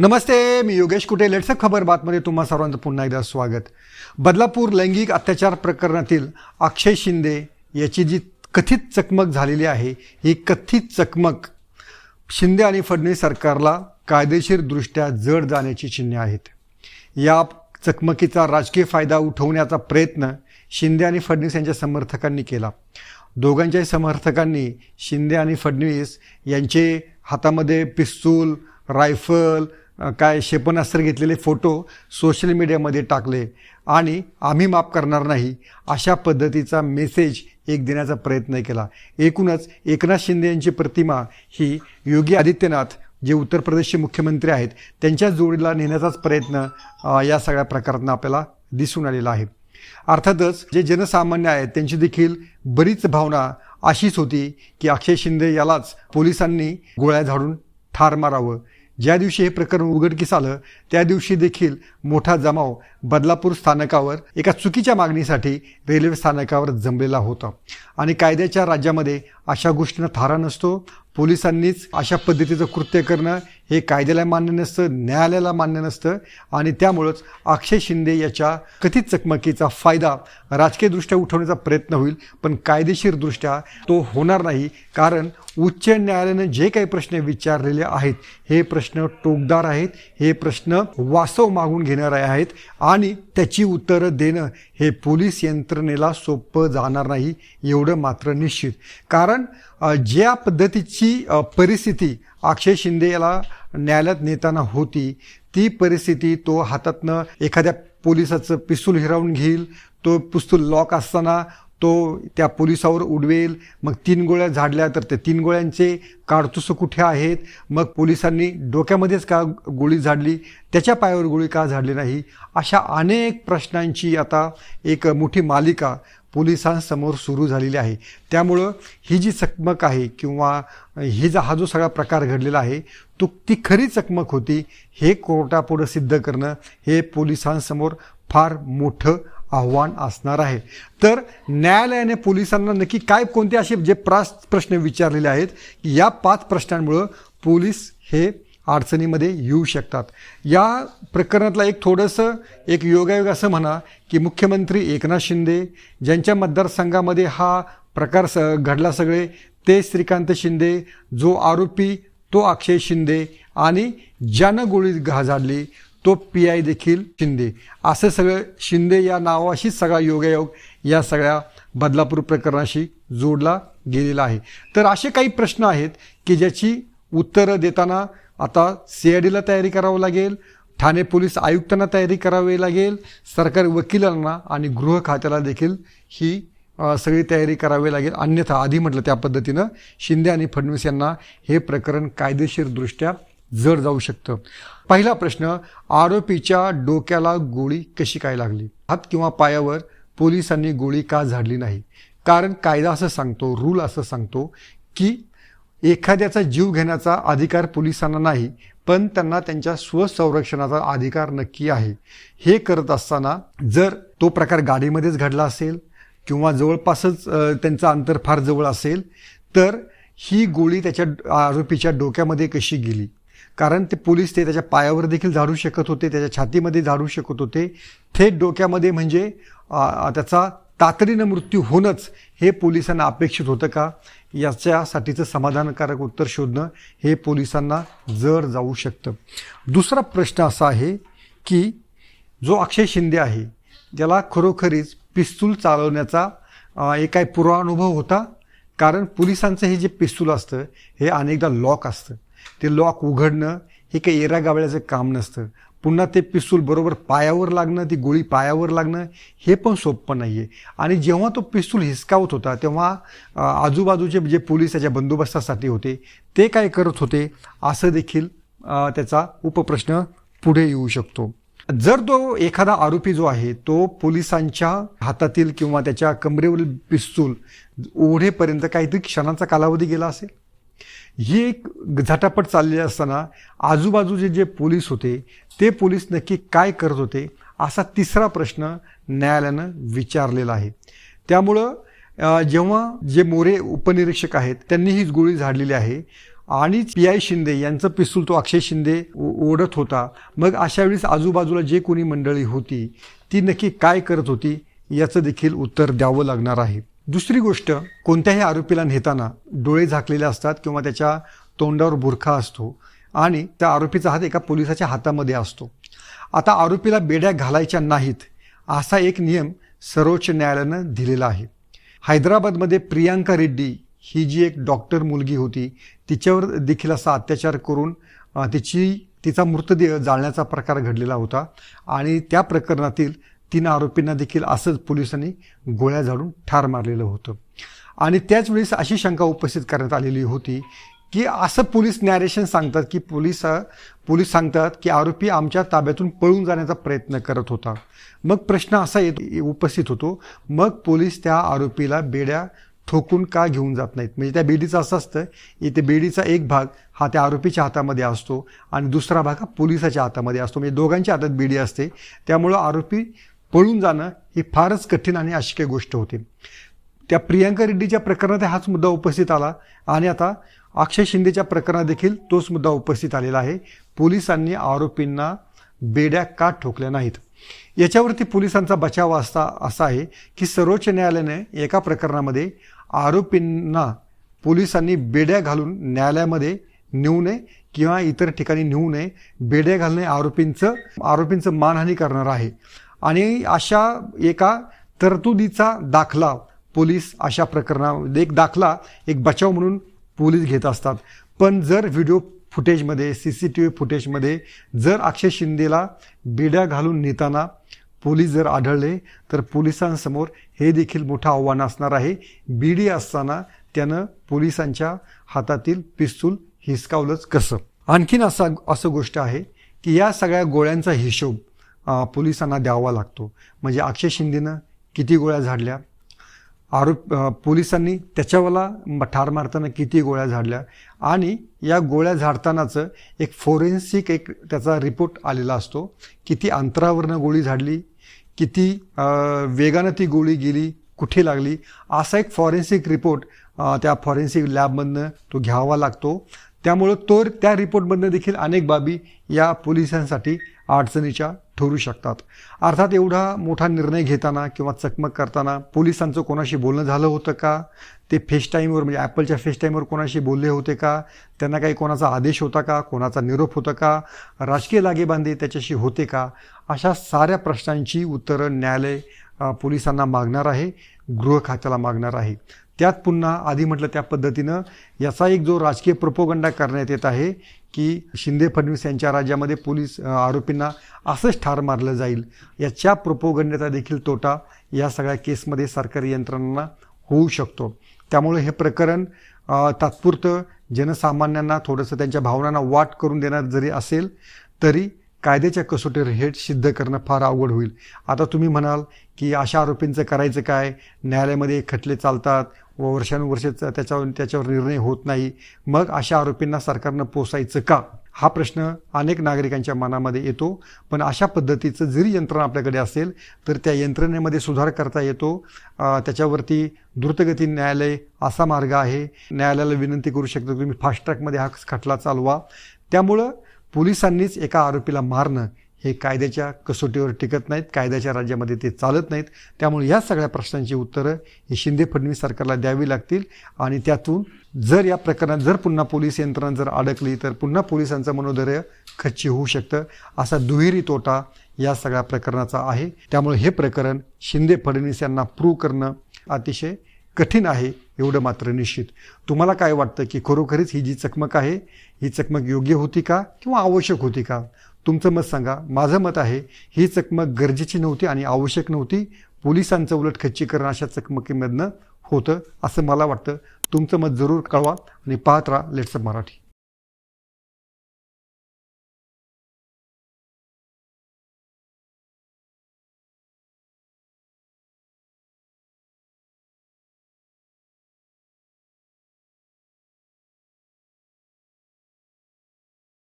नमस्ते मी योगेश कुटे. लेट्सअप खबर बातमध्ये तुम्हा सर्वांचं पुन्हा एकदा स्वागत. बदलापूर लैंगिक अत्याचार प्रकरणातील अक्षय शिंदे याची जी कथित चकमक झालेली आहे ही कथित चकमक शिंदे आणि फडणवीस सरकारला कायदेशीरदृष्ट्या जड जाण्याची चिन्हे आहेत. या चकमकीचा राजकीय फायदा उठवण्याचा प्रयत्न शिंदे आणि फडणवीस यांच्या समर्थकांनी केला. दोघांच्याही समर्थकांनी शिंदे आणि फडणवीस यांचे हातामध्ये पिस्तूल रायफल काय क्षेपणास्त्र घेतलेले फोटो सोशल मीडियामध्ये टाकले आणि आम्ही माफ करणार नाही अशा पद्धतीचा मेसेज एक देण्याचा प्रयत्न केला. एकूणच एकनाथ शिंदे यांची प्रतिमा ही योगी आदित्यनाथ जे उत्तर प्रदेशचे मुख्यमंत्री आहेत त्यांच्या जोडीला नेण्याचाच प्रयत्न या सगळ्या प्रकारातनं आपल्याला दिसून आलेला आहे. अर्थातच जे जनसामान्य आहेत त्यांची देखील बरीच भावना अशीच होती की अक्षय शिंदे यालाच पोलिसांनी गोळ्या झाडून ठार मारावं. ज्या दिवशी हे प्रकरण उघडकीस आलं त्या दिवशी देखील मोठा जमाव बदलापूर स्थानकावर एका चुकीच्या मागणीसाठी रेल्वे स्थानकावर जमलेला होता. आणि कायद्याच्या राज्यामध्ये अशा गोष्टींना थारा नसतो पोलिसांनीच अशा पद्धतीचं कृत्य करणं हे कायद्याला मान्य नसतं न्यायालयाला मान्य नसतं आणि त्यामुळंच अक्षय शिंदे याच्या कथित चकमकीचा फायदा राजकीयदृष्ट्या उठवण्याचा प्रयत्न होईल. पण कायदेशीरदृष्ट्या तो होणार नाही कारण उच्च न्यायालयानं जे काही प्रश्न विचारलेले आहेत हे प्रश्न टोकदार आहेत हे प्रश्न वासव मागून घेणारे आहेत आणि त्याची उत्तरं देणं हे पोलीस यंत्रणेला सोपं जाणार नाही एवढं मात्र निश्चित. कारण ज्या पद्धतीची परिस्थिती अक्षय शिंदे याला न्यायालयात नेताना होती ती परिस्थिती तो हातातनं एखाद्या पोलिसाचं पिस्तूल हिरावून घेईल तो पिस्तूल लॉक असताना तो त्या पोलिसावर उडवेल. मग तीन गोळ्या झाडल्या तर ते तीन गोळ्यांचे काडतुस कुठे आहेत? मग पोलिसांनी डोक्यामध्येच का गोळी झाडली? त्याच्या पायावर गोळी का झाडली नाही? अशा अनेक प्रश्नांची आता एक मोठी मालिका पोलिसांसमोर सुरू झालेली आहे. त्यामुळं ही जी चकमक आहे किंवा ही जा हा जो सगळा प्रकार घडलेला आहे तो ती खरी चकमक होती हे कोर्टापुढं सिद्ध करणं हे पोलिसांसमोर फार मोठं आव्हान असणार आहे. तर न्यायालयाने पोलिसांना नक्की काय कोणते असे जे प्रास प्रश्न विचारलेले आहेत की या पाच प्रश्नांमुळं पोलीस हे अडचणीमध्ये येऊ शकतात. या प्रकरणातला एक थोडंसं एक योगायोग असं म्हणा की मुख्यमंत्री एकनाथ शिंदे ज्यांच्या मतदारसंघामध्ये हा प्रकार स घडला सगळे ते श्रीकांत शिंदे जो आरोपी तो अक्षय शिंदे आणि ज्यानं गोळी घा झाडली तो पी आय देखील शिंदे. असं सगळं शिंदे या नावाशीच सगळा योगायोग या सगळ्या बदलापूर प्रकरणाशी जोडला गेलेला आहे. तर असे काही प्रश्न आहेत की ज्याची उत्तरं देताना आता सी आय डीला तयारी करावं लागेल ठाणे पोलीस आयुक्तांना तयारी करावी लागेल सरकारी वकिलांना आणि गृह खात्याला देखील ही सगळी तयारी करावी लागेल. अन्यथा आधी म्हटलं त्या पद्धतीनं शिंदे आणि फडणवीस यांना हे प्रकरण कायदेशीरदृष्ट्या जड जाऊ शकतं. पहिला प्रश्न आरोपीच्या डोक्याला गोळी कशी काय लागली? हात किंवा पायावर पोलिसांनी गोळी का झाडली नाही? कारण कायदा असं सांगतो रूल असं सांगतो की एखाद्याचा जीव घेण्याचा अधिकार पोलिसांना नाही पण त्यांना त्यांच्या स्वसंरक्षणाचा अधिकार नक्की आहे. हे करत असताना जर तो प्रकार गाडीमध्येच घडला असेल किंवा जवळपासच त्यांचं अंतर फार जवळ असेल तर ही गोळी त्याच्या आरोपीच्या डोक्यामध्ये कशी गेली? कारण ते पोलीस ते त्याच्या पायावर देखील झाडू शकत होते त्याच्या छातीमध्ये झाडू शकत होते. थेट डोक्यामध्ये म्हणजे त्याचा तातडीनं मृत्यू होणंच हे पोलिसांना अपेक्षित होतं का? याच्यासाठीचं समाधानकारक उत्तर शोधणं हे पोलिसांना जड जाऊ शकतं. दुसरा प्रश्न असा आहे की जो अक्षय शिंदे आहे ज्याला खरोखरीच पिस्तूल चालवण्याचा एक काय पूर्वानुभव होता? कारण पोलिसांचं हे जे पिस्तूल असतं हे अनेकदा लॉक असतं. ते लॉक उघडणं हे काही एरा गावळ्याचं काम नसतं. पुन्हा ते पिस्तूल बरोबर पायावर लागणं ती गोळी पायावर लागणं हे पण सोपं नाही आहे आणि जेव्हा तो पिस्तूल हिसकावत होता तेव्हा आजूबाजूचे जे पोलीस त्याच्या बंदोबस्तासाठी होते ते काय करत होते असं देखील त्याचा उपप्रश्न पुढे येऊ शकतो. जर तो एखादा आरोपी जो आहे तो पोलिसांच्या हातातील किंवा त्याच्या कमरेवरील पिस्तूल ओढेपर्यंत काहीतरी क्षणांचा कालावधी गेला असेल? ही एक झटापट चाललेली असताना आजूबाजूचे जे पोलीस होते ते पोलीस नक्की काय करत होते असा तिसरा प्रश्न न्यायालयानं विचारलेला आहे. त्यामुळं जेव्हा जे मोरे उपनिरीक्षक आहेत त्यांनी ही गोळी झाडलेली आहे. आणि पी आय शिंदे यांचं पिस्तूल तो अक्षय शिंदे ओ- ओढत होता. मग अशा वेळेस आजूबाजूला जे कोणी मंडळी होती ती नक्की काय करत होती याचं देखील उत्तर द्यावं लागणार आहे. दुसरी गोष्ट कोणत्याही आरोपीला नेताना डोळे झाकलेले असतात किंवा त्याच्या तोंडावर बुरखा असतो आणि त्या आरोपीचा हात एका पोलिसाच्या हातामध्ये असतो. आता आरोपीला बेड्या घालायच्या नाहीत असा एक नियम सर्वोच्च न्यायालयानं दिलेला आहे. हैदराबादमध्ये प्रियांका रेड्डी ही जी एक डॉक्टर मुलगी होती तिच्यावर देखील असा अत्याचार करून तिची तिचा मृतदेह जाळण्याचा प्रकार घडलेला होता आणि त्या प्रकरणातील तीन आरोपींना देखील असंच पोलिसांनी गोळ्या झाडून ठार मारलेलं होतं. आणि त्याच वेळेस अशी शंका उपस्थित करण्यात आलेली होती की असं पोलीस नॅरेशन सांगतात की पोलीस पोलीस सांगतात की आरोपी आमच्या ताब्यातून पळून जाण्याचा प्रयत्न करत होता. मग प्रश्न असा येत उपस्थित होतो मग पोलीस त्या आरोपीला बेड्या ठोकून का घेऊन जात नाहीत? म्हणजे त्या बेडीचं असं असतं इथे बेडीचा एक भाग हा त्या आरोपीच्या हातामध्ये असतो आणि दुसरा भाग हा पोलिसाच्या हातामध्ये असतो. म्हणजे दोघांच्या हातात बेडी असते. त्यामुळं आरोपी पळून जाणं ही फारच कठीण आणि अशक्य गोष्ट होती. त्या प्रियांका रेड्डीच्या प्रकरणात हाच मुद्दा उपस्थित आला आणि आता अक्षय शिंदेच्या प्रकरणात देखील तोच मुद्दा उपस्थित आलेला आहे. पोलिसांनी आरोपींना बेड्या का ठोकल्या नाहीत? याच्यावरती पोलिसांचा बचाव असता असा आहे की सर्वोच्च न्यायालयाने एका प्रकरणामध्ये आरोपींना पोलिसांनी बेड्या घालून न्यायालयामध्ये नेऊ नये किंवा इतर ठिकाणी नेऊ नये बेड्या घालणे आरोपींचं आरोपींचं मानहानी करणार आहे. आणि अशा एका तरतुदीचा दाखला पोलीस अशा प्रकरणामध्ये एक दाखला एक बचाव म्हणून पोलीस घेत असतात. पण जर व्हिडिओ फुटेजमध्ये सी सी टी व्ही फुटेजमध्ये जर अक्षय शिंदेला बेड्या घालून नेताना पोलीस जर आढळले तर पोलिसांसमोर हे देखील मोठं आव्हान असणार आहे. बीडी असताना त्यानं पोलिसांच्या हातातील पिस्तूल हिसकावलंच कसं? आणखीन असा असं गोष्ट आहे की या सगळ्या गोळ्यांचा हिशोब पोलिसांना द्यावा लागतो. म्हणजे अक्षय शिंदेनं किती गोळ्या झाडल्या? आरोप पोलिसांनी त्याच्यावाला ठार मारताना किती गोळ्या झाडल्या? आणि या गोळ्या झाडतानाचं एक फोरेन्सिक एक त्याचा रिपोर्ट आलेला असतो. किती अंतरावरनं गोळी झाडली? किती वेगानं ती गोळी गेली? कुठे लागली? असा एक फॉरेन्सिक रिपोर्ट त्या फॉरेन्सिक लॅबमधनं तो घ्यावा लागतो. त्यामुळं तो त्या रिपोर्टमधनं देखील अनेक बाबी या पोलिसांसाठी अडचणीच्या ठरू शकतात. अर्थात एवढा मोठा निर्णय घेताना किंवा चकमक करताना पोलिसांचं कोणाशी बोलणं झालं होतं का? ते फेस टाईमवर म्हणजे ॲपलच्या फेस टाईमवर कोणाशी बोलले होते का? त्यांना काही कोणाचा आदेश होता का? कोणाचा निरोप होता का? राजकीय लागेबांधे त्याच्याशी होते का? अशा साऱ्या प्रश्नांची उत्तरं न्यायालय पोलिसांना मागणार आहे गृह खात्याला मागणार आहे. त्यात पुन्हा आधी म्हटलं त्या पद्धतीनं याचा एक जो राजकीय प्रोपोगंडा करण्यात येत आहे की शिंदे फडणवीस यांच्या राज्यामध्ये पोलीस आरोपींना असंच ठार मारलं जाईल याच्या प्रोपोगंड्याचा देखील तोटा या सगळ्या केसमध्ये सरकारी यंत्रणांना होऊ शकतो. त्यामुळे हे प्रकरण तात्पुरतं जनसामान्यांना थोडंसं त्यांच्या भावनांना वाट करून देणार जरी असेल तरी कायद्याच्या कसोटीवर हे सिद्ध करणं फार अवघड होईल. आता तुम्ही म्हणाल की अशा आरोपींचं करायचं काय? न्यायालयामध्ये खटले चालतात व वर्षानुवर्षे त्याच्यावर त्याच्यावर निर्णय होत नाही. मग अशा आरोपींना सरकारनं पोसायचं का? हा प्रश्न अनेक नागरिकांच्या मनामध्ये येतो. पण अशा पद्धतीचं जरी यंत्रणा आपल्याकडे असेल तर त्या यंत्रणेमध्ये सुधार करता येतो. त्याच्यावरती द्रुतगती न्यायालय असा मार्ग आहे. न्यायालयाला विनंती करू शकतो तुम्ही फास्ट ट्रॅकमध्ये हा खटला चालवा. त्यामुळं पोलिसांनीच एका आरोपीला मारणं हे कायद्याच्या कसोटीवर टिकत नाहीत कायद्याच्या राज्यामध्ये ते चालत नाहीत. त्यामुळे या सगळ्या प्रश्नांची उत्तरं ही शिंदे फडणवीस सरकारला द्यावी लागतील. आणि त्यातून जर या प्रकरणात जर पुन्हा पोलीस यंत्रणा जर अडकली तर पुन्हा पोलिसांचं मनोधैर्य खच्ची होऊ शकतं. असा दुहेरी तोटा या सगळ्या प्रकरणाचा आहे. त्यामुळे हे प्रकरण शिंदे फडणवीस यांना प्रूव्ह करणं अतिशय कठीण आहे एवढं मात्र निश्चित. तुम्हाला काय वाटतं की खरोखरीच ही जी चकमक आहे ही चकमक योग्य होती का किंवा आवश्यक होती का? तुमचं मत सांगा. माझं मत आहे ही चकमक गरजेची नव्हती आणि आवश्यक नव्हती. पोलिसांचं उलट खच्चीकरण अशा चकमकीमधनं होतं असं मला वाटतं. तुमचं मत जरूर कळवा आणि पाहत राहा. लेट्सअप मराठी.